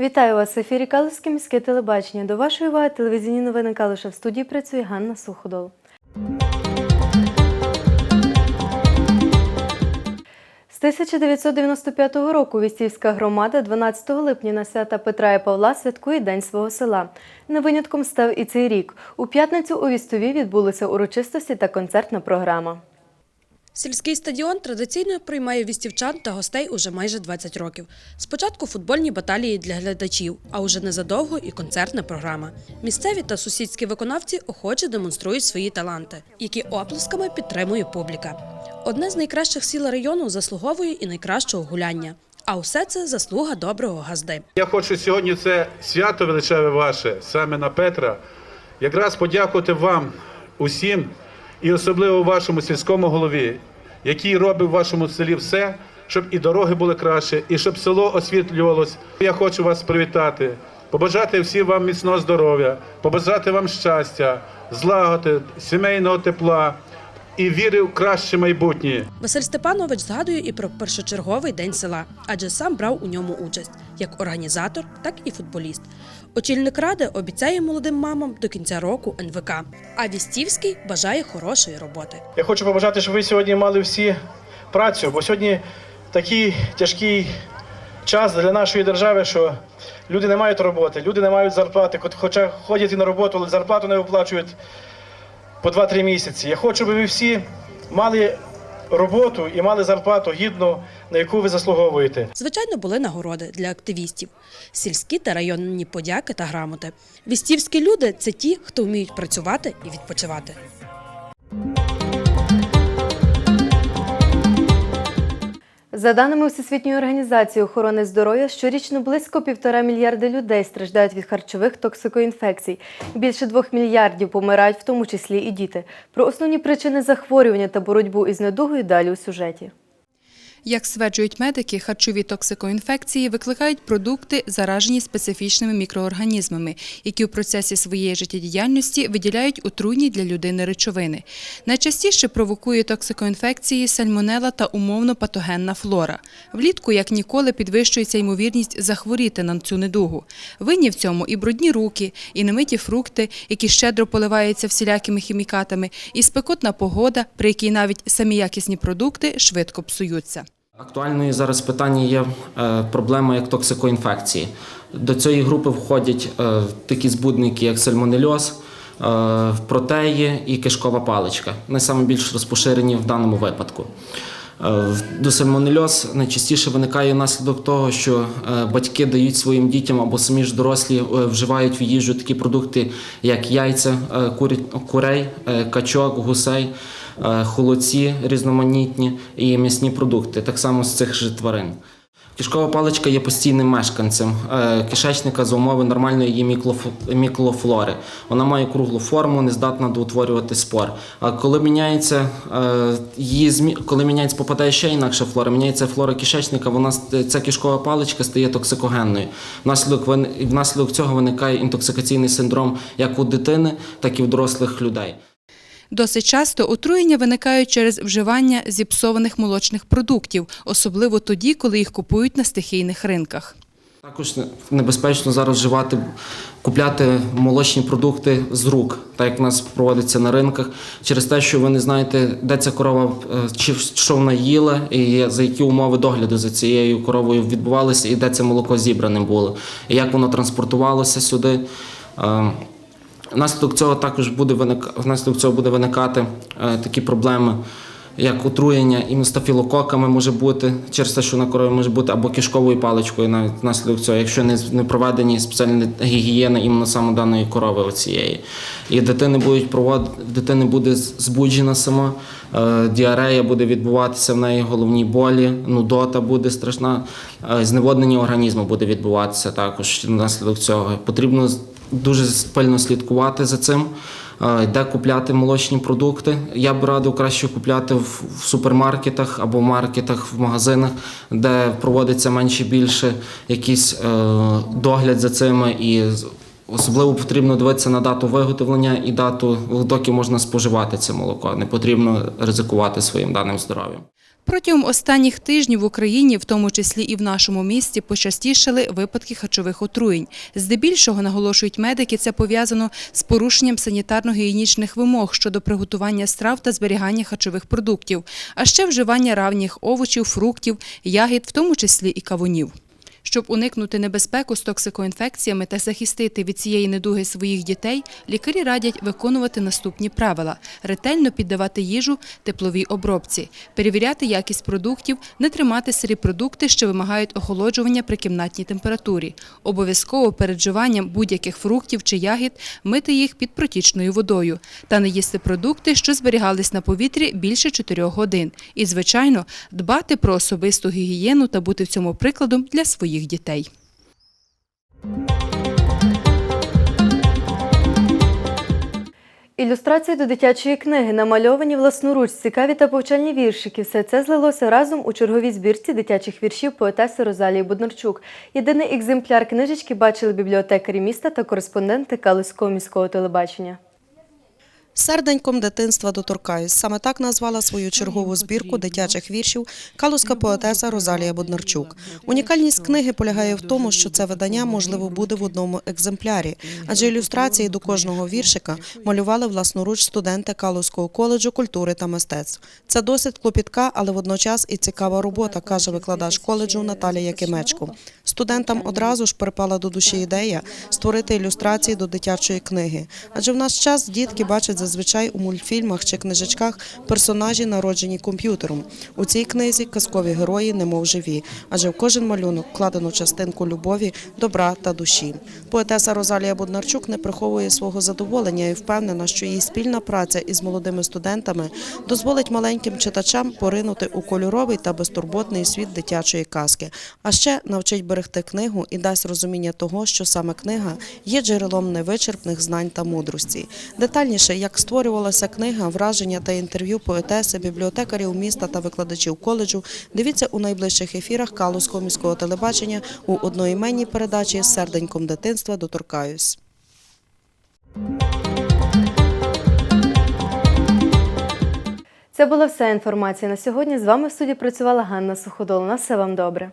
Вітаю вас ефірі Калузьке міське телебачення. До вашої уваги телевізійні новини Калуша. В студії працює Ганна Суходол. З 1995 року Вістівська громада 12 липня на свята Петра і Павла святкує День свого села. Не винятком став і цей рік. У п'ятницю у Вістові відбулися урочистості та концертна програма. Сільський стадіон традиційно приймає вістівчан та гостей уже майже 20 років. Спочатку футбольні баталії для глядачів, а уже незадовго і концертна програма. Місцеві та сусідські виконавці охоче демонструють свої таланти, які оплесками підтримує публіка. Одне з найкращих сіл району заслуговує і найкращого гуляння. А усе це заслуга доброго газди. Я хочу сьогодні це свято величаве ваше, саме на Петра, якраз подякувати вам усім і особливо вашому сільському голові, який робить в вашому селі все, щоб і дороги були краще, і щоб село освітлювалось. Я хочу вас привітати, побажати всім вам міцного здоров'я, побажати вам щастя, злагоди, сімейного тепла і віри в краще майбутнє. Василь Степанович згадує і про першочерговий день села, адже сам брав у ньому участь як організатор, так і футболіст. Очільник ради обіцяє молодим мамам до кінця року НВК. А Вістівський бажає хорошої роботи. Я хочу побажати, щоб ви сьогодні мали всі працю, бо сьогодні такий тяжкий час для нашої держави, що люди не мають роботи, люди не мають зарплати, хоча ходять і на роботу, але зарплату не виплачують по 2-3 місяці. Я хочу, щоб ви всі мали роботу і мали зарплату гідну, на яку ви заслуговуєте. Звичайно, були нагороди для активістів, сільські та районні подяки та грамоти. Вістівські люди це ті, хто вміють працювати і відпочивати. За даними Всесвітньої організації охорони здоров'я, щорічно близько півтора мільярда людей страждають від харчових токсикоінфекцій. Більше двох мільярдів помирають, в тому числі і діти. Про основні причини захворювання та боротьбу із недугою далі у сюжеті. Як стверджують медики, харчові токсикоінфекції викликають продукти, заражені специфічними мікроорганізмами, які у процесі своєї життєдіяльності виділяють отруйні для людини речовини. Найчастіше провокує токсикоінфекції сальмонела та умовно патогенна флора. Влітку, як ніколи, підвищується ймовірність захворіти на цю недугу. Винні в цьому і брудні руки, і немиті фрукти, які щедро поливаються всілякими хімікатами, і спекотна погода, при якій навіть самі якісні продукти швидко псуються. Актуальною зараз питання є е, проблема як токсикоінфекції. До цієї групи входять е, такі збудники, як сальмонельоз, е, протеї і кишкова паличка. Найбільш розпоширені в даному випадку. До сальмонельоз найчастіше виникає внаслідок того, що батьки дають своїм дітям або самі ж дорослі вживають в їжу такі продукти, як яйця курей, качок, гусей, холодці різноманітні і м'ясні продукти, так само з цих же тварин. Кишкова паличка є постійним мешканцем е, кишечника за умови нормальної її міклоф- мікрофлори. Вона має круглу форму, не здатна доутворювати спор. А коли міняється е, її змі... коли міняється, попадає ще інакша флора, міняється флора кишечника, вона ця кишкова паличка стає токсикогенною. Внаслідок внаслідок цього виникає інтоксикаційний синдром як у дитини, так і в дорослих людей. Досить часто отруєння виникають через вживання зіпсованих молочних продуктів, особливо тоді, коли їх купують на стихійних ринках. Також небезпечно зараз вживати, купляти молочні продукти з рук, так як в нас проводиться на ринках, через те, що ви не знаєте, де ця корова, е, чи що вона їла, і за які умови догляду за цією коровою відбувалися, і де це молоко зібраним було, і як воно транспортувалося сюди. Внаслідок цього також буде виник... внаслідок цього буде виникати е, такі проблеми, як отруєння і стафілококами може бути через те, що на корові може бути або кишковою паличкою, навіть внаслідок цього, якщо не, не проведені спеціальні гігієни іменно саме даної корови оцієї. І дитини будуть провод... дитини буде збуджена сама, е, діарея буде відбуватися в неї головні болі, нудота буде страшна, е, зневоднення організму буде відбуватися також внаслідок цього. Потрібно дуже пильно слідкувати за цим. е, Де купляти молочні продукти. Я б радив краще купляти в в супермаркетах або маркетах, в магазинах, де проводиться менше більше якийсь е, догляд за цими. І особливо потрібно дивитися на дату виготовлення і дату, доки можна споживати це молоко. Не потрібно ризикувати своїм даним здоров'ям. Протягом останніх тижнів в Україні, в тому числі і в нашому місті, почастішали випадки харчових отруєнь. Здебільшого, наголошують медики, це пов'язано з порушенням санітарно-гігієнічних вимог щодо приготування страв та зберігання харчових продуктів, а ще вживання равніх овочів, фруктів, ягід, в тому числі і кавунів. Щоб уникнути небезпеку з токсикоінфекціями та захистити від цієї недуги своїх дітей, лікарі радять виконувати наступні правила: ретельно піддавати їжу тепловій обробці, перевіряти якість продуктів, не тримати сирі продукти, що вимагають охолоджування при кімнатній температурі. Обов'язково перед вживанням будь-яких фруктів чи ягід мити їх під протічною водою та не їсти продукти, що зберігались на повітрі більше 4 годин. І, звичайно, дбати про особисту гігієну та бути в цьому прикладом для своїх дітей. Ілюстрації до дитячої книги, намальовані власноруч, цікаві та повчальні віршики. Все це злилося разом у черговій збірці дитячих віршів поетеси Розалії Буднарчук. Єдиний екземпляр книжечки бачили бібліотекарі міста та кореспонденти Калузького міського телебачення. Серденьком дитинства доторкаюсь. Саме так назвала свою чергову збірку дитячих віршів калузька поетеса Розалія Боднарчук. Унікальність книги полягає в тому, що це видання можливо буде в одному екземплярі, адже ілюстрації до кожного віршика малювали власноруч студенти Калузького коледжу культури та мистецтв. Це досить клопітка, але водночас і цікава робота, каже викладач коледжу Наталія Якимечко. Студентам одразу ж припала до душі ідея створити ілюстрації до дитячої книги, адже в наш час дітки бачать зазвичай у мультфільмах чи книжечках персонажі, народжені комп'ютером. У цій книзі казкові герої немов живі, адже в кожен малюнок вкладено частинку любові, добра та душі. Поетеса Розалія Боднарчук не приховує свого задоволення і впевнена, що її спільна праця із молодими студентами дозволить маленьким читачам поринути у кольоровий та безтурботний світ дитячої казки, а ще навчить берегти книгу і дасть розуміння того, що саме книга є джерелом невичерпних знань та мудрості. Детальніше, як створювалася книга, враження та інтерв'ю поетеси, бібліотекарів міста та викладачів коледжу, дивіться у найближчих ефірах Калузького міського телебачення у одноіменній передачі з серденьком дитинства доторкаюсь. Це була вся інформація на сьогодні. З вами в студії працювала Ганна Суходол. На все вам добре.